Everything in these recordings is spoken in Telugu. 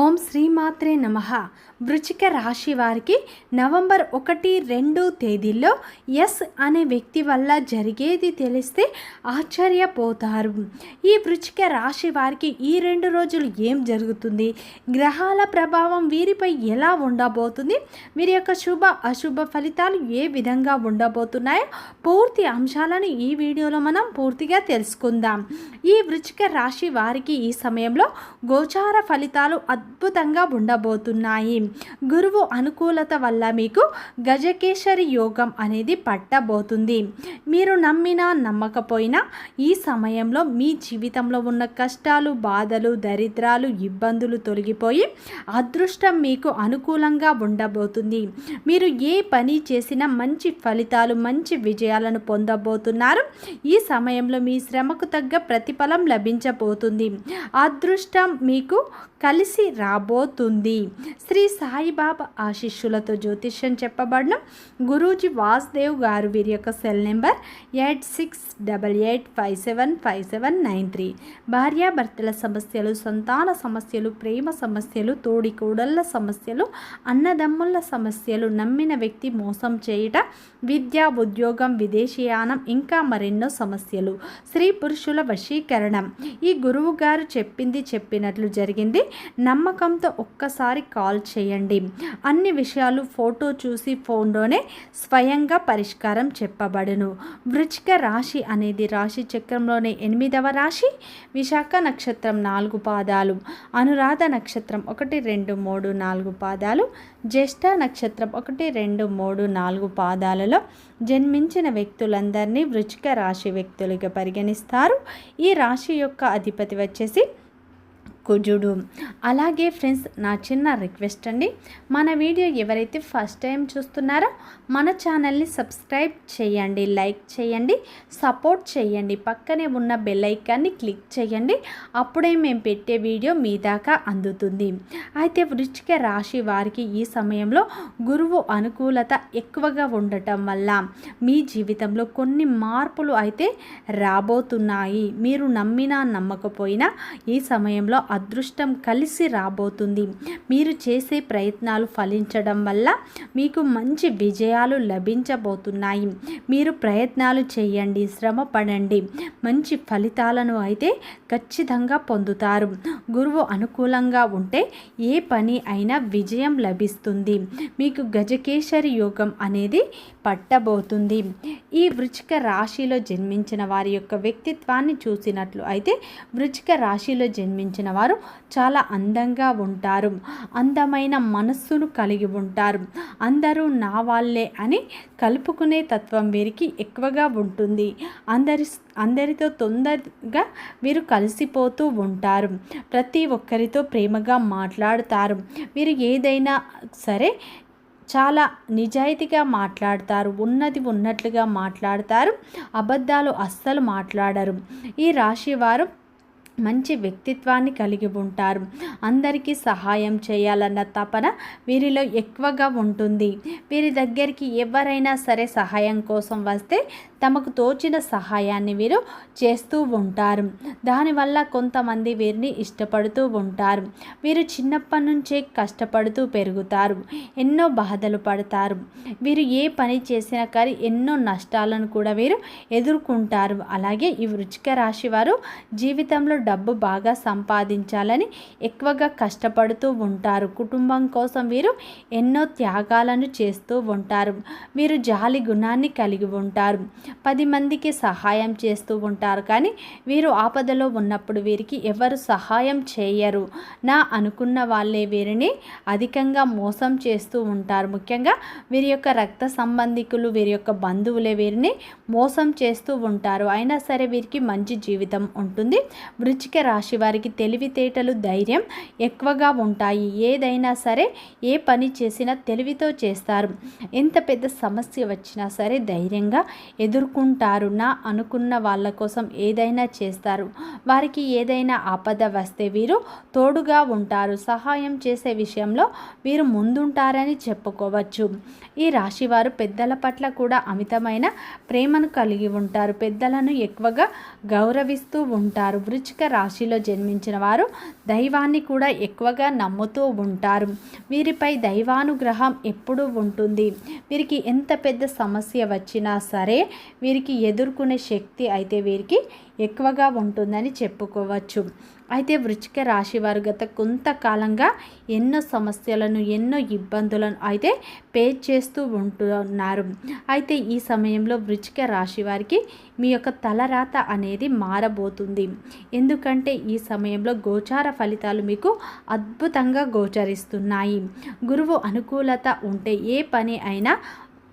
ఓం శ్రీమాత్రే నమ. వృచిక రాశి వారికి నవంబర్ ఒకటి రెండు తేదీల్లో ఎస్ అనే వ్యక్తి వల్ల జరిగేది తెలిస్తే ఆశ్చర్యపోతారు. ఈ వృచిక రాశి వారికి ఈ రెండు రోజులు ఏం జరుగుతుంది? గ్రహాల ప్రభావం వీరిపై ఎలా ఉండబోతుంది? వీరి యొక్క శుభ అశుభ ఫలితాలు ఏ విధంగా ఉండబోతున్నాయో పూర్తి అంశాలను ఈ వీడియోలో మనం పూర్తిగా తెలుసుకుందాం. ఈ వృచిక రాశి వారికి ఈ సమయంలో గోచార ఫలితాలు అద్భుతంగా ఉండబోతున్నాయి. గురువు అనుకూలత వల్ల మీకు గజకేశరి యోగం అనేది పట్టబోతుంది. మీరు నమ్మినా నమ్మకపోయినా ఈ సమయంలో మీ జీవితంలో ఉన్న కష్టాలు బాధలు దరిద్రాలు ఇబ్బందులు తొలగిపోయి అదృష్టం మీకు అనుకూలంగా ఉండబోతుంది. మీరు ఏ పని చేసినా మంచి ఫలితాలు మంచి విజయాలను పొందబోతున్నారు. ఈ సమయంలో మీ శ్రమకు తగ్గ ప్రతిఫలం లభించబోతుంది. అదృష్టం మీకు కలిసి రాబోతుంది. శ్రీ సాయిబాబా ఆశిష్యులతో జ్యోతిష్యం చెప్పబడిన గురూజీ వాసుదేవ్ గారు వీరి యొక్క cell number eight six double eight five seven five seven nine three. భార్యాభర్తల సమస్యలు సంతాన సమస్యలు ప్రేమ సమస్యలు తోడి కూడళ్ళ సమస్యలు అన్నదమ్ముల సమస్యలు నమ్మిన వ్యక్తి మోసం చేయుట విద్య ఉద్యోగం విదేశీయానం ఇంకా మరెన్నో సమస్యలు. స్త్రీ పురుషుల వశీకరణం. ఈ గురువు గారు చెప్పింది చెప్పినట్లు జరిగింది. నమ్మకంతో ఒక్కసారి కాల్ చేయండి. అన్ని విషయాలు ఫోటో చూసి ఫోన్లోనే స్వయంగా పరిష్కారం చెప్పబడును. వృచ్చిక రాశి అనేది రాశి చక్రంలోనే ఎనిమిదవ రాశి. విశాఖ నక్షత్రం నాలుగు పాదాలు. అనురాధ నక్షత్రం ఒకటి రెండు మూడు నాలుగు పాదాలు. జ్యేష్ఠ నక్షత్రం ఒకటి రెండు మూడు నాలుగు పాదాలలో జన్మించిన వ్యక్తులందరినీ వృచ్చిక రాశి వ్యక్తులుగా పరిగణిస్తారు. ఈ రాశి యొక్క అధిపతి వచ్చేసి కుజుడు. అలాగే ఫ్రెండ్స్ నా చిన్న రిక్వెస్ట్ అండి. మన వీడియో ఎవరైతే ఫస్ట్ టైం చూస్తున్నారో మన ఛానల్ని సబ్స్క్రైబ్ చేయండి లైక్ చేయండి సపోర్ట్ చేయండి. పక్కనే ఉన్న బెల్ ఐకాన్ని క్లిక్ చేయండి. అప్పుడే మేము పెట్టే వీడియో మీ దాకా అందుతుంది. అయితే వృచ్చిక రాశి వారికి ఈ సమయంలో గురువు అనుకూలత ఎక్కువగా ఉండటం వల్ల మీ జీవితంలో కొన్ని మార్పులు అయితే రాబోతున్నాయి. మీరు నమ్మినా నమ్మకపోయినా ఈ సమయంలో అదృష్టం కలిసి రాబోతుంది. మీరు చేసే ప్రయత్నాలు ఫలించడం వల్ల మీకు మంచి విజయాలు లభించబోతున్నాయి. మీరు ప్రయత్నాలు చేయండి శ్రమ పడండి. మంచి ఫలితాలను అయితే ఖచ్చితంగా పొందుతారు. గురువు అనుకూలంగా ఉంటే ఏ పని అయినా విజయం లభిస్తుంది. మీకు గజకేశరి యోగం అనేది పట్టబోతుంది. ఈ వృచిక రాశిలో జన్మించిన వారి యొక్క వ్యక్తిత్వాన్ని చూసినట్లు అయితే వృచిక రాశిలో జన్మించిన వారు చాలా అందంగా ఉంటారు. అందమైన మనస్సును కలిగి ఉంటారు. అందరూ నా వాళ్ళే అని కలుపుకునే తత్వం వీరికి ఎక్కువగా ఉంటుంది. అందరి అందరితో తొందరగా వీరు కలిసిపోతూ ఉంటారు. ప్రతి ఒక్కరితో ప్రేమగా మాట్లాడతారు. వీరు ఏదైనా సరే చాలా నిజాయితీగా మాట్లాడతారు ఉన్నది ఉన్నట్లుగా మాట్లాడతారు అబద్ధాలు అస్సలు మాట్లాడరు. ఈ రాశి వారు మంచి వ్యక్తిత్వాన్ని కలిగి ఉంటారు. అందరికీ సహాయం చేయాలన్న తపన వీరిలో ఎక్కువగా ఉంటుంది. వీరి దగ్గరికి ఎవరైనా సరే సహాయం కోసం వస్తే తమకు తోచిన సహాయాన్ని వీరు చేస్తూ ఉంటారు. దానివల్ల కొంతమంది వీరిని ఇష్టపడుతూ ఉంటారు. వీరు చిన్నప్పటి నుంచే కష్టపడుతూ పెరుగుతారు. ఎన్నో బాధలు పడతారు. వీరు ఏ పని చేసినా కానీ ఎన్నో నష్టాలను కూడా వీరు ఎదుర్కొంటారు. అలాగే ఈ వృచ్చిక రాశి వారు జీవితంలో డబ్బు బాగా సంపాదించాలని ఎక్కువగా కష్టపడుతూ ఉంటారు. కుటుంబం కోసం వీరు ఎన్నో త్యాగాలను చేస్తూ ఉంటారు. వీరు జాలి గుణాన్ని కలిగి ఉంటారు. పది మందికి సహాయం చేస్తూ ఉంటారు. కానీ వీరు ఆపదలో ఉన్నప్పుడు వీరికి ఎవరు సహాయం చేయరు. నా అనుకున్న వాళ్ళే వీరిని అధికంగా మోసం చేస్తూ ఉంటారు. ముఖ్యంగా వీరి యొక్క రక్త సంబంధికులు వీరి యొక్క బంధువులే వీరిని మోసం చేస్తూ ఉంటారు. అయినా సరే వీరికి మంచి జీవితం ఉంటుంది. వృచ్చిక రాశి వారికి తెలివితేటలు ధైర్యం ఎక్కువగా ఉంటాయి. ఏదైనా సరే ఏ పని చేసినా తెలివితో చేస్తారు. ఎంత పెద్ద సమస్య వచ్చినా సరే ధైర్యంగా ఎదురు ఎదుర్కొంటారు నా అనుకున్న వాళ్ళ కోసం ఏదైనా చేస్తారు. వారికి ఏదైనా ఆపద వస్తే వీరు తోడుగా ఉంటారు. సహాయం చేసే విషయంలో వీరు ముందుంటారని చెప్పుకోవచ్చు. ఈ రాశివారు పెద్దల పట్ల కూడా అమితమైన ప్రేమను కలిగి ఉంటారు. పెద్దలను ఎక్కువగా గౌరవిస్తూ ఉంటారు. వృచ్చిక రాశిలో జన్మించిన వారు దైవాన్ని కూడా ఎక్కువగా నమ్ముతూ ఉంటారు. వీరిపై దైవానుగ్రహం ఎప్పుడూ ఉంటుంది. వీరికి ఎంత పెద్ద సమస్య వచ్చినా సరే వీరికి ఎదుర్కొనే శక్తి అయితే వీరికి ఎక్కువగా ఉంటుందని చెప్పుకోవచ్చు. అయితే వృచ్చిక రాశి వారు గత కొంతకాలంగా ఎన్నో సమస్యలను ఎన్నో ఇబ్బందులను అయితే పే చేస్తూ ఉంటున్నారు. అయితే ఈ సమయంలో వృచ్చిక రాశి వారికి మీ యొక్క తలరాత అనేది మారబోతుంది. ఎందుకంటే ఈ సమయంలో గోచార ఫలితాలు మీకు అద్భుతంగా గోచరిస్తున్నాయి. గురువు అనుకూలత ఉంటే ఏ పని అయినా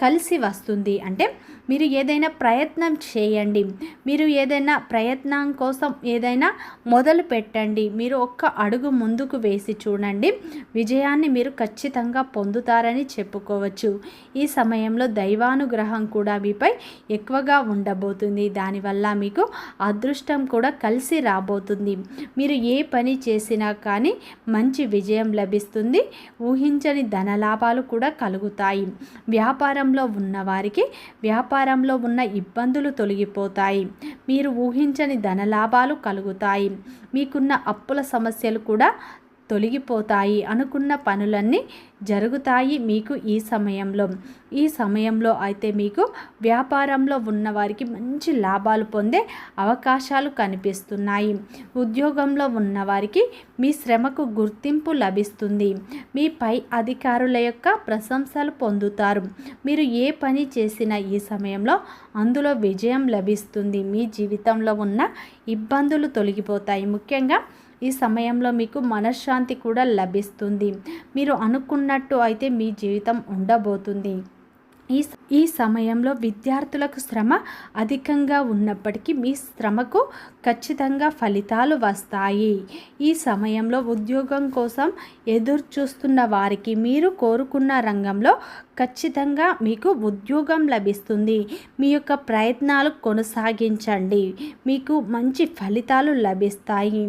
కలిసి వస్తుంది. అంటే మీరు ఏదైనా ప్రయత్నం చేయండి. మీరు ఏదైనా ప్రయత్నం కోసం ఏదైనా మొదలు పెట్టండి. మీరు ఒక్క అడుగు ముందుకు వేసి చూడండి. విజయాన్ని మీరు ఖచ్చితంగా పొందుతారని చెప్పుకోవచ్చు. ఈ సమయంలో దైవానుగ్రహం కూడా మీపై ఎక్కువగా ఉండబోతుంది. దానివల్ల మీకు అదృష్టం కూడా కలిసి రాబోతుంది. మీరు ఏ పని చేసినా కానీ మంచి విజయం లభిస్తుంది. ఊహించని ధనలాభాలు కూడా కలుగుతాయి. వ్యాపారం వ్యాపారంలో ఉన్నవారికి వ్యాపారంలో ఉన్న ఇబ్బందులు తొలగిపోతాయి. మీరు ఊహించని ధనలాభాలు కలుగుతాయి. మీకున్న అప్పుల సమస్యలు కూడా తొలగిపోతాయి అనుకున్న పనులన్నీ జరుగుతాయి మీకు ఈ సమయంలో. ఈ సమయంలో అయితే మీకు వ్యాపారంలో ఉన్న వారికి మంచి లాభాలు పొందే అవకాశాలు కనిపిస్తున్నాయి. ఉద్యోగంలో ఉన్నవారికి మీ శ్రమకు గుర్తింపు లభిస్తుంది. మీ పై అధికారుల యొక్క ప్రశంసలు పొందుతారు. మీరు ఏ పని చేసినా ఈ సమయంలో అందులో విజయం లభిస్తుంది. మీ జీవితంలో ఉన్న ఇబ్బందులు తొలగిపోతాయి. ముఖ్యంగా ఈ సమయంలో మీకు మనశ్శాంతి కూడా లభిస్తుంది. మీరు అనుకున్నట్టు అయితే మీ జీవితం ఉండబోతుంది. ఈ ఈ సమయంలో విద్యార్థులకు శ్రమ అధికంగా ఉన్నప్పటికీ మీ శ్రమకు ఖచ్చితంగా ఫలితాలు వస్తాయి. ఈ సమయంలో ఉద్యోగం కోసం ఎదురు చూస్తున్న వారికి మీరు కోరుకున్న రంగంలో ఖచ్చితంగా మీకు ఉద్యోగం లభిస్తుంది. మీ యొక్క ప్రయత్నాలు కొనసాగించండి. మీకు మంచి ఫలితాలు లభిస్తాయి.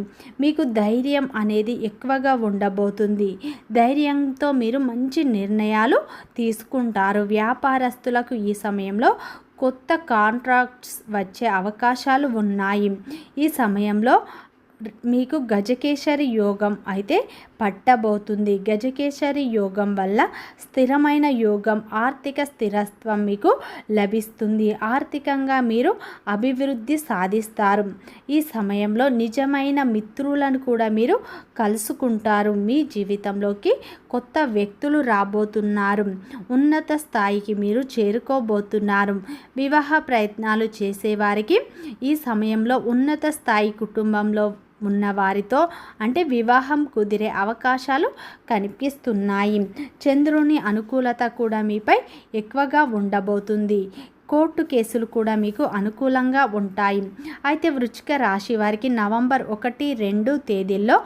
మీకు ధైర్యం అనేది ఎక్కువగా ఉండబోతుంది. ధైర్యంతో మీరు మంచి నిర్ణయాలు తీసుకుంటారు. వ్యాపారస్తులకు ఈ సమయంలో కొత్త కాంట్రాక్ట్స్ వచ్చే అవకాశాలు ఉన్నాయి. ఈ సమయంలో మీకు గజకేశరి యోగం అయితే పట్టబోతుంది. గజకేశరి యోగం వల్ల స్థిరమైన యోగం ఆర్థిక స్థిరత్వం మీకు లభిస్తుంది. ఆర్థికంగా మీరు అభివృద్ధి సాధిస్తారు. ఈ సమయంలో నిజమైన మిత్రులను కూడా మీరు కలుసుకుంటారు. మీ జీవితంలోకి కొత్త వ్యక్తులు రాబోతున్నారు. ఉన్నత స్థాయికి మీరు చేరుకోబోతున్నారు. వివాహ ప్రయత్నాలు చేసేవారికి ఈ సమయంలో ఉన్నత స్థాయి కుటుంబంలో ఉన్నవారితో అంటే వివాహం కుదిరే అవకాశాలు కనిపిస్తున్నాయి. చంద్రుని అనుకూలత కూడా మీపై ఎక్కువగా ఉండబోతుంది. కోర్టు కేసులు కూడా మీకు అనుకూలంగా ఉంటాయి. అయితే వృచ్చిక రాశి వారికి నవంబర్ ఒకటి రెండు తేదీల్లో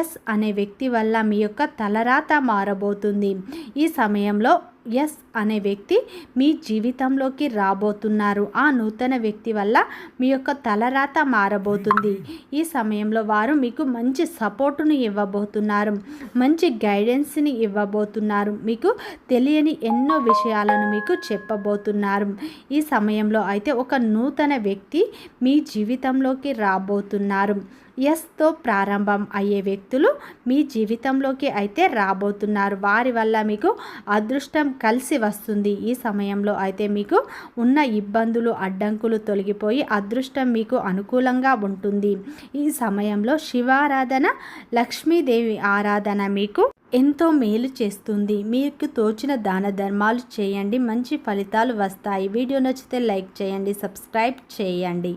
ఎస్ అనే వ్యక్తి వల్ల మీ యొక్క తలరాత మారబోతుంది. ఈ సమయంలో ఎస్ అనే వ్యక్తి మీ జీవితంలోకి రాబోతున్నారు. ఆ నూతన వ్యక్తి వల్ల మీ యొక్క తలరాత మారబోతుంది. ఈ సమయంలో వారు మీకు మంచి సపోర్టును ఇవ్వబోతున్నారు. మంచి గైడెన్స్ని ఇవ్వబోతున్నారు. మీకు తెలియని ఎన్నో విషయాలను మీకు చెప్పబోతున్నారు. ఈ సమయంలో అయితే ఒక నూతన వ్యక్తి మీ జీవితంలోకి రాబోతున్నారు. ఎస్తో ప్రారంభం అయ్యే వ్యక్తులు మీ జీవితంలోకి అయితే రాబోతున్నారు. వారి వల్ల మీకు అదృష్టం కలిసి వస్తుంది. ఈ సమయంలో అయితే మీకు ఉన్న ఇబ్బందులు అడ్డంకులు తొలగిపోయి అదృష్టం మీకు అనుకూలంగా ఉంటుంది. ఈ సమయంలో శివారాధన లక్ష్మీదేవి ఆరాధన మీకు ఎంతో మేలు చేస్తుంది. మీకు తోచిన దాన ధర్మాలు చేయండి. మంచి ఫలితాలు వస్తాయి. వీడియో నచ్చితే లైక్ చేయండి సబ్స్క్రైబ్ చేయండి.